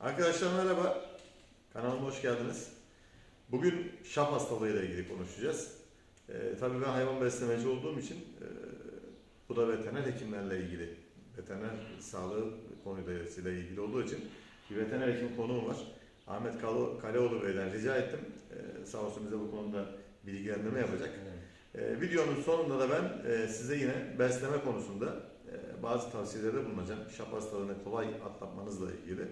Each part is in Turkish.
Arkadaşlar merhaba. Kanalıma hoş geldiniz. Bugün şap hastalığıyla ilgili konuşacağız. Ee, tabii ben hayvan beslemeci olduğum için e, bu da veteriner hekimlerle ilgili. Veteriner sağlığı konuyla ilgili olduğu için bir veteriner hekim konuğum var. Ahmet Kale- Kaleoğlu Bey'den rica ettim. Ee, sağ olsun bize bu konuda bilgilendirme yapacak. Ee, videonun sonunda da ben e, size yine besleme konusunda e, bazı tavsiyelerde bulunacağım. Şap hastalığını kolay atlatmanızla ilgili.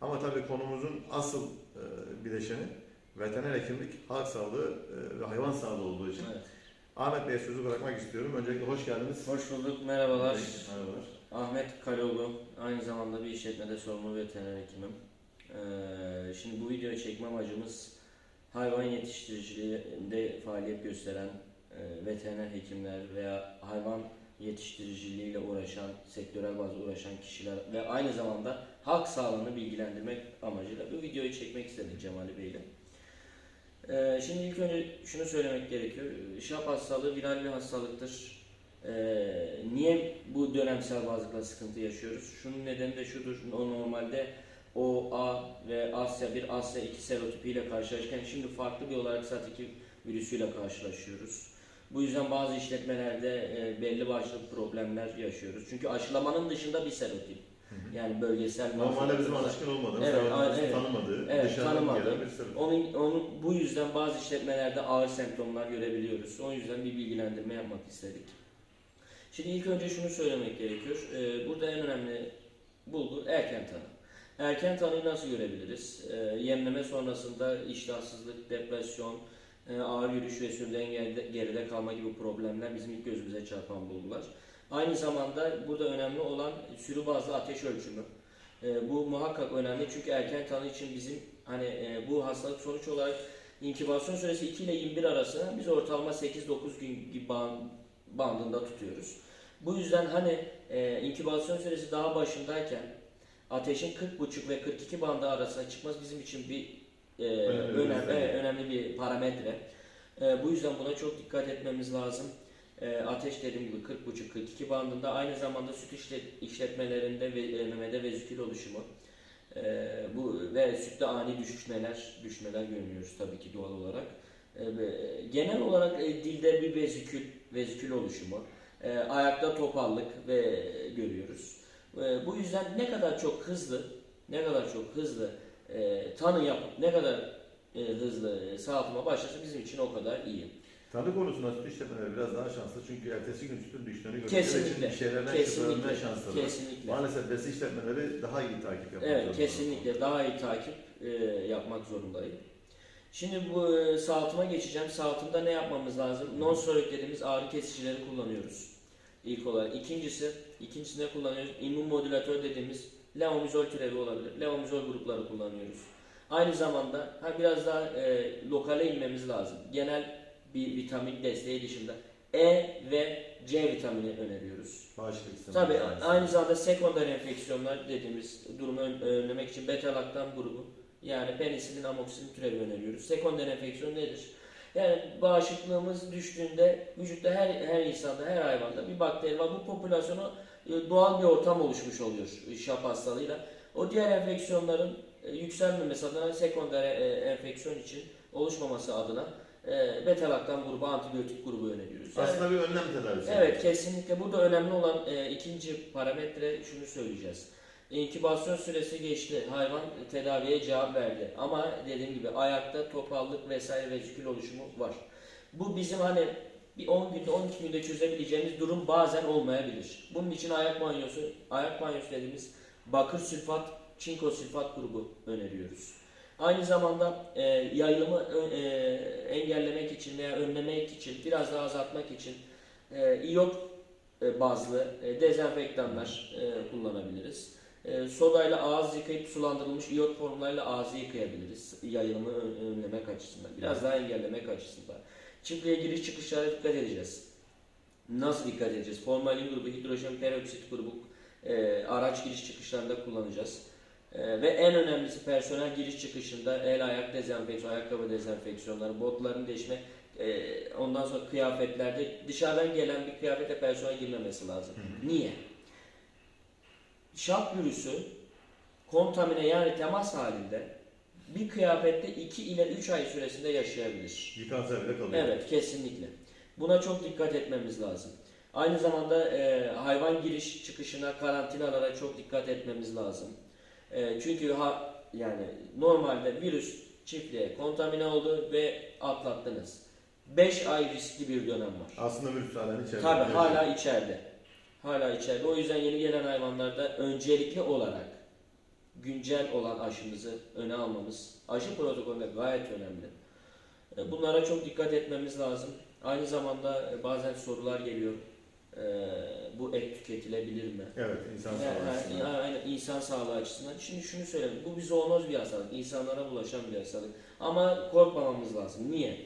Ama tabii konumuzun asıl e, bileşeni veteriner hekimlik, halk sağlığı e, ve hayvan sağlığı olduğu için Evet. Ahmet Bey'e sözü bırakmak istiyorum. Öncelikle hoş geldiniz. Hoş bulduk, merhabalar. Merhabalar. Ahmet Kaloğlu, aynı zamanda bir işletmede sorumlu veteriner hekimim. Ee, şimdi bu videoyu çekme amacımız hayvan yetiştiriciliğinde faaliyet gösteren e, veteriner hekimler veya hayvan yetiştiriciliğiyle uğraşan, sektörel bazda uğraşan kişiler ve aynı zamanda halk sağlığını bilgilendirmek amacıyla bu videoyu çekmek istedik Cemali Bey ile. Ee, şimdi ilk önce şunu söylemek gerekiyor. Şap hastalığı viral bir hastalıktır. Ee, niye bu dönemsel bazlıkla sıkıntı yaşıyoruz? Şunun nedeni de şudur. O normalde O, A ve Asya 1, Asya 2 serotipiyle karşılaşırken şimdi farklı bir olarak SAT2 virüsüyle karşılaşıyoruz. Bu yüzden bazı işletmelerde e, belli başlı problemler yaşıyoruz. Çünkü aşılamanın dışında bir serotip. Yani bölgesel Normalde bizim alışkın olmadığımız, Evet, hayvanımızın evet. tanımadığı, Evet, dışarıdan tanımadığı. gelen bir sebep. Onun, onun bu yüzden bazı işletmelerde ağır semptomlar görebiliyoruz. O yüzden bir bilgilendirme yapmak istedik. Şimdi ilk önce şunu söylemek gerekiyor. Ee, burada en önemli bulgu erken tanı. Erken tanıyı nasıl görebiliriz? Ee, yemleme sonrasında iştahsızlık, depresyon, ağır yürüyüş ve sürüden geride, geride kalma gibi problemler bizim ilk gözümüze çarpan bulgular. Aynı zamanda burada önemli olan sürü bazlı ateş ölçümü. E, bu muhakkak önemli çünkü erken tanı için bizim hani e, bu hastalık sonuç olarak inkübasyon süresi 2 ile 21 arasında biz ortalama 8-9 gün gibi ban- bandında tutuyoruz. Bu yüzden hani e, inkübasyon süresi daha başındayken ateşin 40,5 ve 42 bandı arasına çıkması bizim için bir e, Önemli önemli, önemli bir parametre. E, bu yüzden buna çok dikkat etmemiz lazım. E, ateş dediğim gibi 40,5-42 bandında aynı zamanda süt işlet- işletmelerinde ve e, memede vezikül oluşumu e, bu ve sütte ani düşüşmeler düşmeler görüyoruz tabii ki doğal olarak. E, genel olarak e, dilde bir vezikül vezikül oluşumu, e, ayakta topallık ve görüyoruz. E, bu yüzden ne kadar çok hızlı ne kadar çok hızlı e, tanı yapıp ne kadar e, hızlı e, sağaltıma başlarsa bizim için o kadar iyi. Tanı konusunda süt işletmeleri biraz daha şanslı çünkü ertesi gün sütün düştüğünü görüyoruz. Kesinlikle. Bir şeylerden Kesinlikle. var. Kesinlikle. Maalesef besi işletmeleri daha iyi takip yapmak Evet zorunda. kesinlikle daha iyi takip e, yapmak zorundayım. Şimdi bu e, sağaltıma geçeceğim. Sağaltımda ne yapmamız lazım? Non steroid dediğimiz ağrı kesicileri kullanıyoruz. İlk olarak. İkincisi, ikincisi ne kullanıyoruz? İmmün modülatör dediğimiz leomizol türevi olabilir. Leomizol grupları kullanıyoruz. Aynı zamanda ha biraz daha e, lokale inmemiz lazım. Genel bir vitamin desteği dışında E ve C vitamini öneriyoruz. Sistemi. Tabii aynısı. aynı zamanda sekonder enfeksiyonlar dediğimiz durumu ön- önlemek için beta laktam grubu yani penisilin amoksilin türevi öneriyoruz. Sekonder enfeksiyon nedir? Yani bağışıklığımız düştüğünde vücutta her her insanda her hayvanda bir bakteri var. Bu popülasyona e, doğal bir ortam oluşmuş oluyor şap hastalığıyla. O diğer enfeksiyonların e, yükselmemesi adına sekonder e, enfeksiyon için oluşmaması adına e, beta laktam grubu antibiyotik grubu öneriyoruz. Yani- Aslında bir önlem tedavisi. Evet kesinlikle burada önemli olan e, ikinci parametre şunu söyleyeceğiz. İnkübasyon süresi geçti. Hayvan tedaviye cevap verdi. Ama dediğim gibi ayakta topallık vesaire vezikül oluşumu var. Bu bizim hani bir 10 günde 12 günde çözebileceğimiz durum bazen olmayabilir. Bunun için ayak banyosu, ayak banyosu dediğimiz bakır sülfat, çinko sülfat grubu öneriyoruz. Aynı zamanda e, yayılımı ö- e, engellemek için veya önlemek için, biraz daha azaltmak için e, iyot e, bazlı e, dezenfektanlar e, kullanabiliriz. E, sodayla ağız yıkayıp sulandırılmış iyot formlarıyla ağzı yıkayabiliriz. Yayılımı ön- önlemek açısından, biraz daha engellemek açısından. Çiftliğe giriş çıkışlara dikkat edeceğiz. Nasıl dikkat edeceğiz? Formalin grubu, hidrojen peroksit grubu e, araç giriş çıkışlarında kullanacağız. E, ve en önemlisi personel giriş çıkışında el ayak dezenfeksiyon, ayakkabı dezenfeksiyonları, botların değişme, e, ondan sonra kıyafetlerde dışarıdan gelen bir kıyafete personel girmemesi lazım. Niye? Şap virüsü kontamine yani temas halinde bir kıyafette 2 ile 3 ay süresinde yaşayabilir. Yıkansa bile kalıyor. Evet kesinlikle. Buna çok dikkat etmemiz lazım. Aynı zamanda e, hayvan giriş çıkışına karantinalara çok dikkat etmemiz lazım. E, çünkü ha, yani normalde virüs çiftliğe kontamine oldu ve atlattınız. 5 ay riskli bir dönem var. Aslında virüs halen içeride. Tabii hala içeride. Hala içeride. O yüzden yeni gelen hayvanlarda öncelikli olarak güncel olan aşımızı öne almamız, aşı protokolü gayet önemli. E, Bunlara çok dikkat etmemiz lazım. Aynı zamanda e, bazen sorular geliyor. E, Bu et tüketilebilir mi? Evet, insan Ha, sağlığı açısından. Aynen insan sağlığı açısından. Şimdi şunu söyleyeyim. Bu bir zoonoz bir hastalık. insanlara bulaşan bir hastalık. Ama korkmamamız lazım. Niye?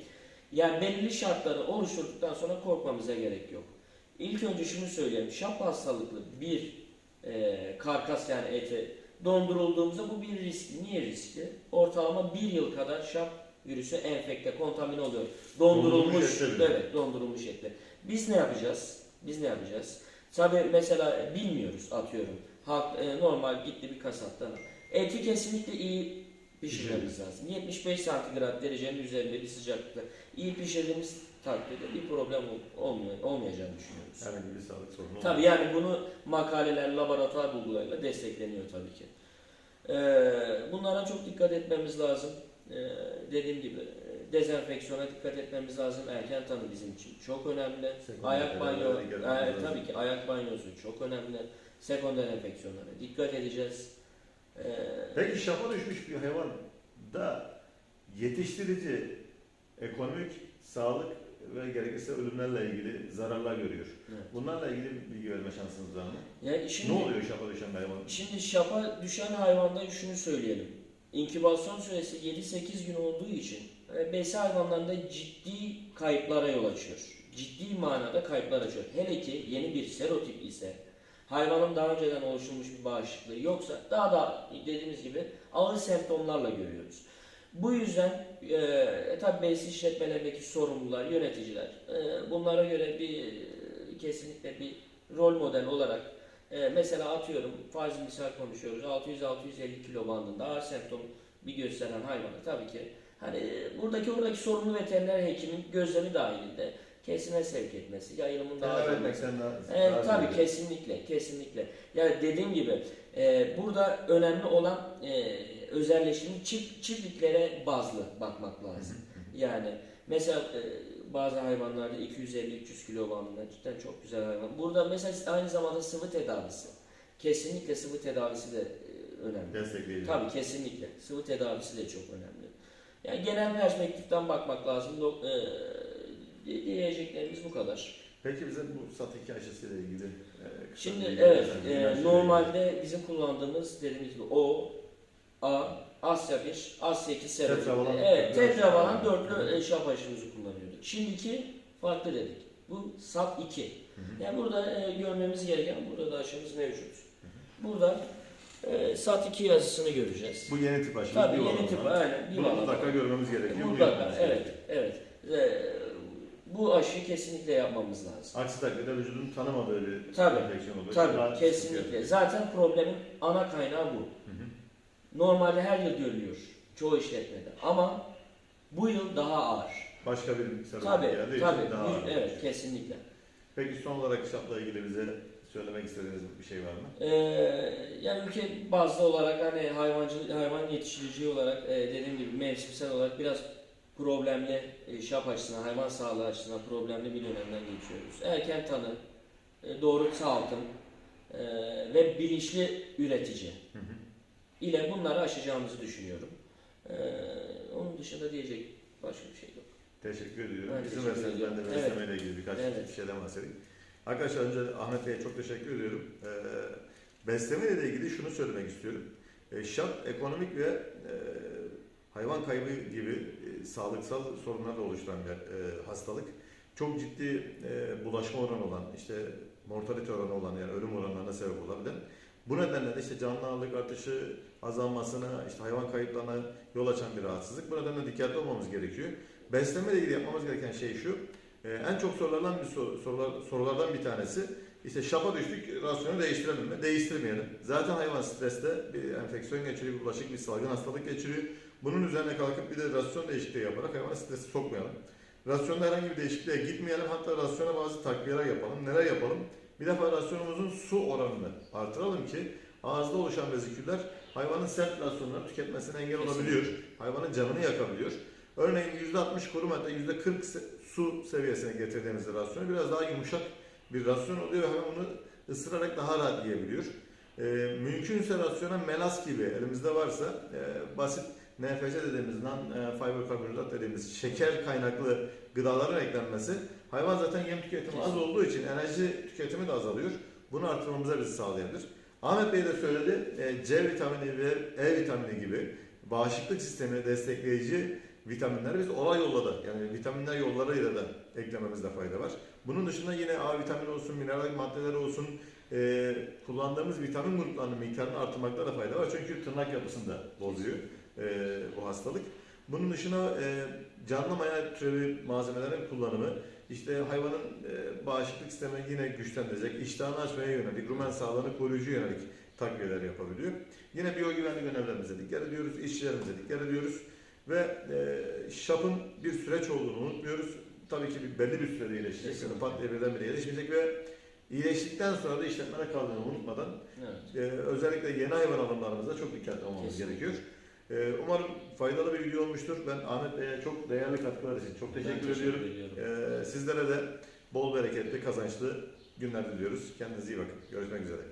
Yani belirli şartları oluşturduktan sonra korkmamıza gerek yok. İlk önce şunu söyleyeyim. Şap hastalıklı bir e, karkas yani eti dondurulduğumuzda bu bir riskli. Niye riskli? Ortalama bir yıl kadar şap virüsü enfekte, kontamine oluyor. Dondurulmuş, Dondurulmuş evet dondurulmuş ette. Biz ne yapacağız? Biz ne yapacağız? Tabi mesela bilmiyoruz atıyorum. Halk e, normal gitti bir kasaptan. Eti kesinlikle iyi pişirmemiz lazım. 75 santigrat derecenin üzerinde bir sıcaklıkta iyi pişirdiğimiz takdirde bir problem ol- olmuyor, olmayacağını düşünüyoruz. Herhangi bir sağlık sorunu. Tabii yani bunu makaleler, laboratuvar bulgularıyla destekleniyor tabii ki. Ee, bunlara çok dikkat etmemiz lazım. Ee, dediğim gibi e, dezenfeksiyona dikkat etmemiz lazım. Erken tanı bizim için çok önemli. Sekonder ayak banyo, e, tabii ki ayak banyosu çok önemli. Sekonder enfeksiyonlara dikkat edeceğiz. Ee, Peki şafa düşmüş bir hayvan da yetiştirici ekonomik, sağlık ve gerekirse ölümlerle ilgili zararlar görüyor. Evet. Bunlarla ilgili bir bilgi verme şansınız var mı? yani şimdi, Ne oluyor şafa düşen hayvan? Şimdi şapa düşen hayvanda şunu söyleyelim. İnkübasyon süresi 7-8 gün olduğu için e, besi hayvanlarında ciddi kayıplara yol açıyor. Ciddi manada kayıplar açıyor. Hele ki yeni bir serotip ise hayvanın daha önceden oluşturmuş bir bağışıklığı yoksa daha da dediğimiz gibi ağır semptomlarla görüyoruz. Bu yüzden e, tabi besin işletmelerindeki sorumlular, yöneticiler e, bunlara göre bir e, kesinlikle bir rol model olarak e, mesela atıyorum farz misal konuşuyoruz 600-650 kilo bandında ağır semptom bir gösteren hayvanı tabii ki hani e, buradaki oradaki sorumlu veteriner hekimin gözlemi dahilinde kesime sevk etmesi, yayılımın daha az olması. Evet daha tabii kesinlikle kesinlikle. Yani dediğim gibi e, burada önemli olan e, özelleştirme çift, çiftliklere bazlı bakmak lazım. Yani mesela e, bazı hayvanlarda 250-300 kilo bandında cidden çok güzel hayvan. Burada mesela aynı zamanda sıvı tedavisi. Kesinlikle sıvı tedavisi de e, önemli. Destekleyici. Tabii kesinlikle. Sıvı tedavisi de çok önemli. Yani genel perspektiften bakmak lazım. E, diyeceklerimiz bu kadar. Peki bize bu SAT2 aşısıyla ilgili e, Şimdi evet, e, ilgili. normalde bizim kullandığımız dediğimiz gibi O, A, Asya 1, Asya 2 serum. Tetravalan Evet, tetravalan dörtlü e, şap aşımızı kullanıyorduk. Şimdiki farklı dedik. Bu SAP 2. hı. Yani burada e, görmemiz gereken, burada da aşımız mevcut. Burada e, SAT 2 yazısını göreceğiz. Bu yeni tip aşı. Tabii yeni tip, aynen. Bunu mutlaka görmemiz gerekiyor. Mutlaka, evet, evet. E, bu aşıyı kesinlikle yapmamız lazım. Aksi takdirde vücudun tanımadığı bir Tabii, enfeksiyon. Daha Tabii kesinlikle. Zaten problemin ana kaynağı bu. Hı hı. Normalde her yıl görülüyor çoğu işletmede ama bu yıl daha ağır. Başka bir sebep Tabii, geldiği için tabii. daha ağır. evet, kesinlikle. Peki son olarak şapla ilgili bize söylemek istediğiniz bir şey var mı? Ee, yani ülke bazlı olarak hani hayvancı hayvan yetiştiriciliği olarak e, dediğim gibi mevsimsel olarak biraz problemli e, şap açısından, hayvan sağlığı açısından problemli bir dönemden geçiyoruz. Erken tanı, e, doğru sağaltım e, ve bilinçli üretici Hı hı. İle bunları aşacağımızı düşünüyorum. Ee, onun dışında diyecek başka bir şey yok. Teşekkür ediyorum. Ben İzin verseniz ben de beslemeyle ilgili birkaç Evet. şeyden bahsedeyim. Arkadaşlar önce Ahmet Bey'e çok teşekkür ediyorum. Ee, beslemeyle ilgili şunu söylemek istiyorum. Ee, şap ekonomik ve e, hayvan kaybı gibi e, sağlıksal sorunlar da oluşturan bir e, hastalık. Çok ciddi e, bulaşma oranı olan, işte mortalite oranı olan yani ölüm oranlarına sebep olabilen bu nedenle de işte canlı ağırlık artışı azalmasına, işte hayvan kayıplarına yol açan bir rahatsızlık. Bu nedenle dikkatli olmamız gerekiyor. Besleme ile ilgili yapmamız gereken şey şu. e, en çok sorulan bir soru, sorular, sorulardan bir tanesi İşte şapa düştük, rasyonu değiştirelim mi? Değiştirmeyelim. Zaten hayvan streste bir enfeksiyon geçiriyor, bir bulaşık, bir salgın hastalık geçiriyor. Bunun üzerine kalkıp bir de rasyon değişikliği yaparak hayvanı strese sokmayalım. Rasyonda herhangi bir değişikliğe gitmeyelim. Hatta rasyona bazı takviyeler yapalım. Neler yapalım? Bir defa rasyonumuzun su oranını artıralım ki ağızda oluşan veziküller hayvanın sert rasyonları tüketmesine engel Kesinlikle. olabiliyor. Hayvanın canını yakabiliyor. Örneğin %60 kuru madde, %40 se- su seviyesine getirdiğimizde rasyonu biraz daha yumuşak bir rasyon oluyor ve hayvan bunu ısırarak daha rahat yiyebiliyor. Ee, mümkünse rasyona melas gibi elimizde varsa e, basit NFC dediğimiz non-fiber karbonhidrat dediğimiz şeker kaynaklı gıdaların eklenmesi hayvan zaten yem tüketimi az olduğu için enerji tüketimi de azalıyor. Bunu artırmamıza bizi sağlayabilir. Ahmet Bey de söyledi e, C vitamini ve E vitamini gibi bağışıklık sistemini destekleyici vitaminleri biz olay yolladı. Yani vitaminler yollarıyla da eklememizde fayda var. Bunun dışında yine A vitamini olsun, mineral maddeler olsun, e, kullandığımız vitamin gruplarının miktarını artırmakta da fayda var. Çünkü tırnak yapısını da bozuyor e, bu hastalık. Bunun dışında e, canlı maya türevi malzemelerin kullanımı, işte hayvanın e, bağışıklık sistemini yine güçlendirecek, iştahını açmaya yönelik, rumen sağlığını koruyucu yönelik takviyeler yapabiliyor. Yine biyogüvenlik önerilerimize dikkat ediyoruz, işçilerimize dikkat ediyoruz ve e, şapın bir süreç olduğunu unutmuyoruz. Tabii ki bir belli bir sürede iyileşecek, yani pat diye birdenbire iyileşmeyecek ve iyileştikten sonra da işletmede kaldığını unutmadan Evet. ee, özellikle yeni hayvan alımlarımızda çok dikkatli olmamız Kesinlikle. gerekiyor. Ee, umarım faydalı bir video olmuştur. Ben Ahmet Bey'e çok değerli katkılar için çok teşekkür, ediyorum. ediyorum. Ee, sizlere de bol bereketli, kazançlı günler diliyoruz. Kendinize iyi bakın. Görüşmek üzere.